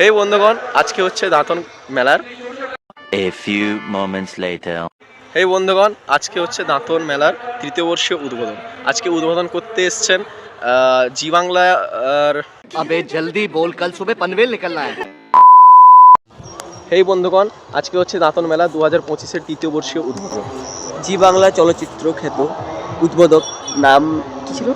হে বন্ধুগণ আজকে হচ্ছে দাঁতন মেলার। এ ফিউ মোমেন্টস লেটার হে বন্ধুগণ আজকে হচ্ছে দাঁতন মেলার তৃতীয় বর্ষীয় উদ্বোধন। আজকে উদ্বোধন করতে এসছেন জি বাংলা আর আবে জলদি বল কাল সুবে পনভেল নিকলনা হেই বন্ধুগণ আজকে হচ্ছে দাঁতন মেলা দু হাজার পঁচিশের তৃতীয় বর্ষীয় উদ্বোধন। জি বাংলা চলচ্চিত্র খ্যাত উদ্বোধক নাম কি ছিল?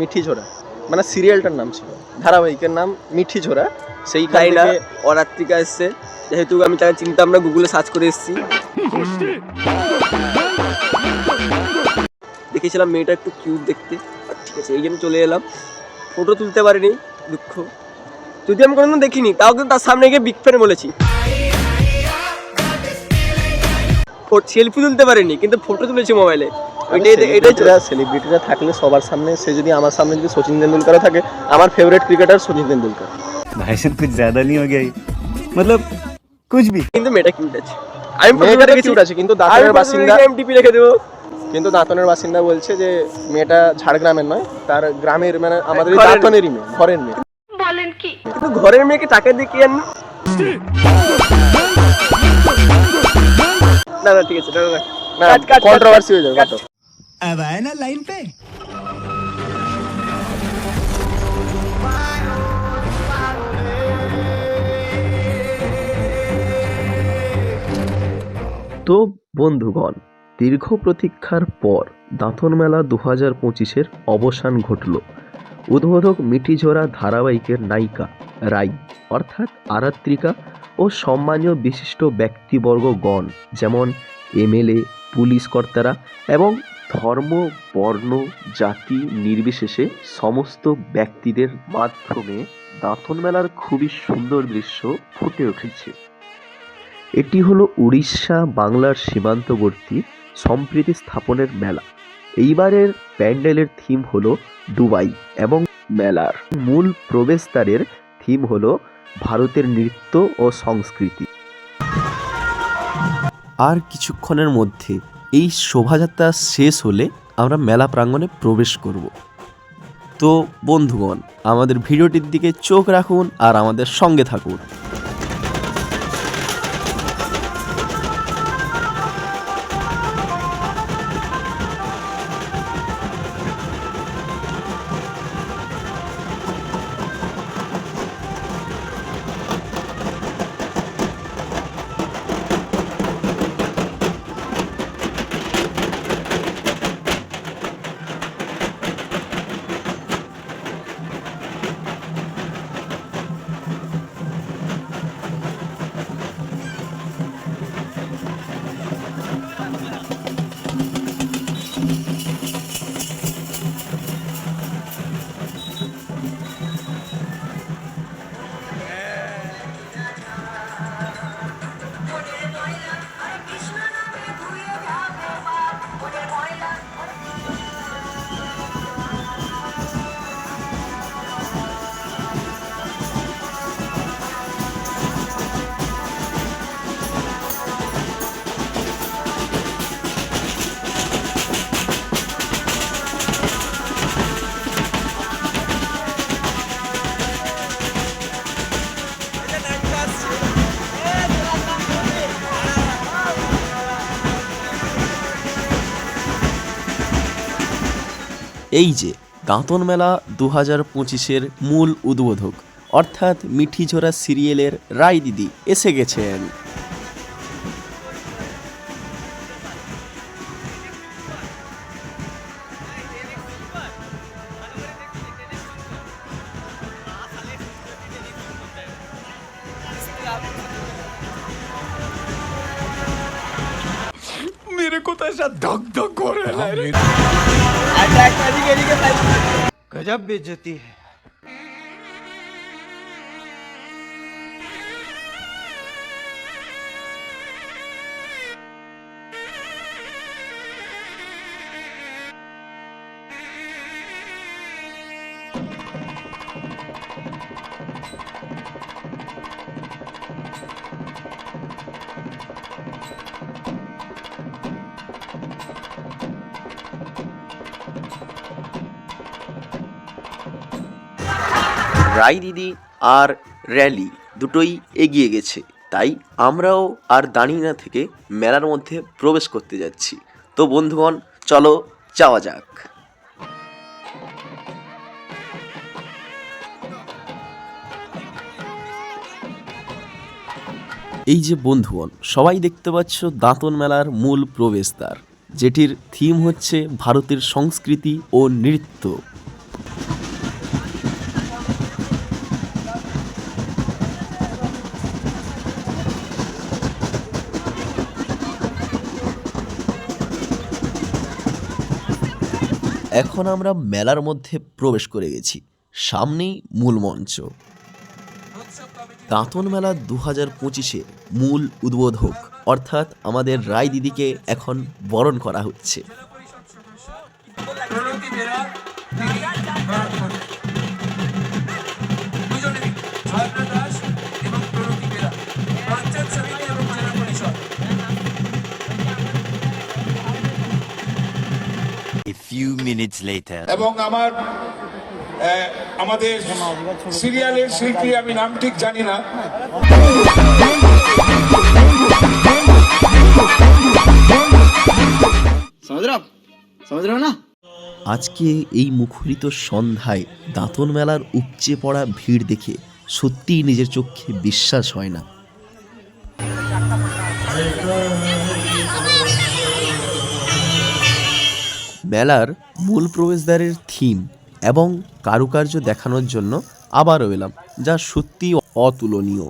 মিঠি ঝোড়া। মানে সিরিয়ালটার নাম ছিল। ধারাবাহিকের নাম মিঠি ঝোড়া সেই তাই না? অরাত্রিকা এসছে। যেহেতু আমি তাকে চিন্তা আমরা গুগলে সার্চ করে এসেছি। দেখেছিলাম মেয়েটা একটু কিউট দেখতে। ঠিক আছে এই জন্য চলে এলাম। ফটো তুলতে পারিনি দুঃখ। যদি আমি কোনোদিন দেখিনি তাও কিন্তু তার সামনে গিয়ে বিগ ফ্যান বলেছি। সেলফি তুলতে পারিনি কিন্তু ফটো তুলেছি মোবাইলে সেলিব্রিটিরা থাকলে সবার সামনে সে যদি আমার সামনে যদি সচিন তেন্ডুলকার থাকে আমার ফেভারিট ক্রিকেটার সচিন তেন্ডুলকার। ভাই কিছু নিয়ে মতলব কুছ ভি কিন্তু কিউট আছে। আমি কিউট আছে কিন্তু দাঁতনের বাসিন্দা এমটিপি রেখে কিন্তু দাঁতনের বাসিন্দা বলছে যে মেয়েটা ঝাড়গ্রামের নয় তার গ্রামের মানে আমাদের দাঁতনেরই মেয়ে ঘরের মেয়ে। বলেন কি? কিন্তু ঘরের মেয়েকে তাকে দেখি কি না? না ঠিক আছে না না কন্ট্রোভার্সি হয়ে যাবে अब आए ना लाइन पे তো বন্ধুগণ দীর্ঘ প্রতীক্ষার পর দাঁতন মেলা দু হাজার পঁচিশের অবসান ঘটল উদ্বোধক মিঠিঝোড়া ধারাবাহিকের নায়িকা রাই অর্থাৎ আরাত্রিকা ও সম্মানীয় বিশিষ্ট ব্যক্তিবর্গগণ যেমন এমএলএ পুলিশ কর্তারা এবং ধর্ম, বর্ণ, জাতি নির্বিশেষে সমস্ত ব্যক্তিদের মাধ্যমে দাঁতন মেলার খুবই সুন্দর দৃশ্য ফুটে উঠেছে। এটি হলো উড়িষ্যা, বাংলার সীমান্তবর্তী সম্প্রীতি স্থাপনের মেলা। এইবারের প্যান্ডেলের থিম হলো দুবাই এবং মেলার মূল প্রবেশদ্বারের থিম হলো ভারতের নৃত্য ও সংস্কৃতি। আর কিছুক্ষণের মধ্যে এই শোভাযাত্রা শেষ হলে আমরা মেলা প্রাঙ্গণে প্রবেশ করব। তো বন্ধুগণ, আমাদের ভিডিওটির দিকে চোখ রাখুন আর আমাদের সঙ্গে থাকুন। এই যে দাঁতন মেলা দু হাজার পঁচিশের মূল উদ্বোধক অর্থাৎ মিঠিঝোড়া সিরিয়ালের রায় দিদি এসে গেছেন मेरे को तो ऐसा धक धक हो रहा है गजब बेचती है। রাই দিদি আর র্যালি দুটোই এগিয়ে গেছে। তাই আমরাও আর দাঁড়িয়ে না থেকে মেলার মধ্যে প্রবেশ করতে যাচ্ছি। তো বন্ধুগণ, চলো যাওয়া যাক। এই যে বন্ধুগণ, সবাই দেখতে পাচ্ছ দাঁতন মেলার মূল প্রবেশদ্বার। যেটির থিম হচ্ছে ভারতের সংস্কৃতি ও নৃত্য। এখন আমরা মেলার মধ্যে প্রবেশ করে গেছি। সামনেই মূল মঞ্চ। দাঁতন মেলা দু হাজার পঁচিশে মূল উদ্বোধক, অর্থাৎ আমাদের রায় দিদিকে এখন বরণ করা হচ্ছে। Few minutes later. এবং আমার আমাদের সিরিয়ালের শিল্পী আমি নাম ঠিক জানি না? আজকে এই মুখরিত সন্ধ্যায় দাঁতন মেলার উপচে পড়া ভিড় দেখে সত্যিই নিজের চোখে বিশ্বাস হয় না। মেলার মূল প্রবেশদ্বারের থিম এবং কারুকার্য দেখানোর জন্য আবারও এলাম যা সত্যি অতুলনীয়।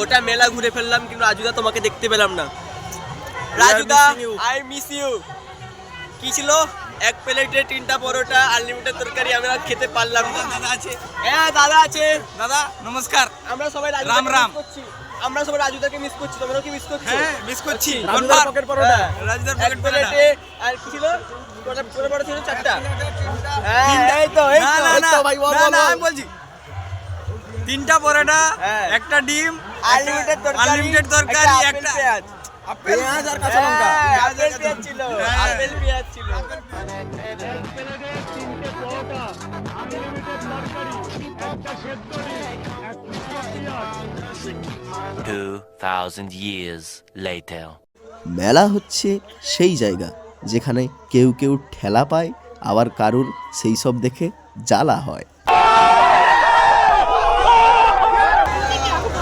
গোটা মেলা ঘুরে ফেললাম কিন্তু রাজুদা তোমাকে দেখতে পেলাম না। রাজুদা আই মিস ইউ কি ছিল? এক প্লেটে তিনটা পরোটা আনলিমিটেড তরকারি আমরা খেতে পারলাম না। দাদা আছে। হ্যাঁ দাদা আছে। দাদা নমস্কার। আমরা সবাই রাম রাম। করছি। আমরা সবাই রাজুদাকে মিস করছি। তোমরাও কি মিস করছ? হ্যাঁ মিস করছি। রাজুদার পকেট পরোটা। রাজুদার পকেট প্লেটে আর কি ছিল? কটা পরোটা ছিল চারটা। হ্যাঁ এই তো এই তো। ভাই বল বল। আমি বলছি তিনটা পরোটা হ্যাঁ। একটা ডিম আনলিমিটেড তরকারি একটা- পেঁয়াজ। পেঁয়াজ আর কাঁচা লঙ্কা। হ্যাঁ, আপেল পেঁয়াজ ছিল আপেল পেঁয়াজ ছিল। Two thousand years later. মেলা হচ্ছে সেই জায়গা যেখানে কেউ কেউ ঠেলা পায় আবার কারুর সেই সব দেখে জ্বালা হয়।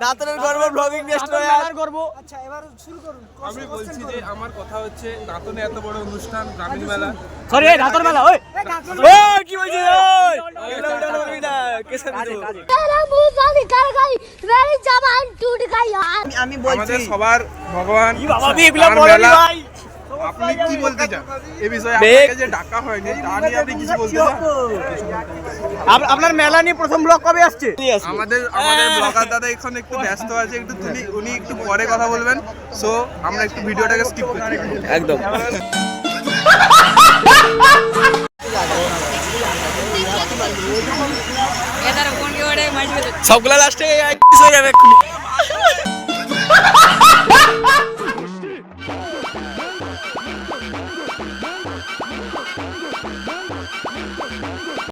দাঁতনের গর্ব ব্লগিং নেক্সট হয়ে আর আচ্ছা এবার শুরু করুন। আমি বলছি যে আমার কথা হচ্ছে দাঁতনে এত বড় অনুষ্ঠান আচ্ছা, গ্রামীণ মেলা। সরি এই দাঁতন মেলা ওই। ও কি বলছিস ওই? আমি বলছি সবার ভগবান আপনি কি বলতে চান? এ বিষয়ে আপনাকে যে ডাকা হয়নি তা নিয়ে আপনি কিছু বলতে চান? আপনার মেলা নিয়ে প্রথম ব্লগ কবে আসছে? আমাদের আমাদের ব্লগার দাদা এখন একটু ব্যস্ত আছে একটু তুমি উনি একটু পরে কথা বলবেন। সো আমরা একটু ভিডিওটাকে স্কিপ করছি। একদম। সবগুলা লাস্টে হয়ে যাবে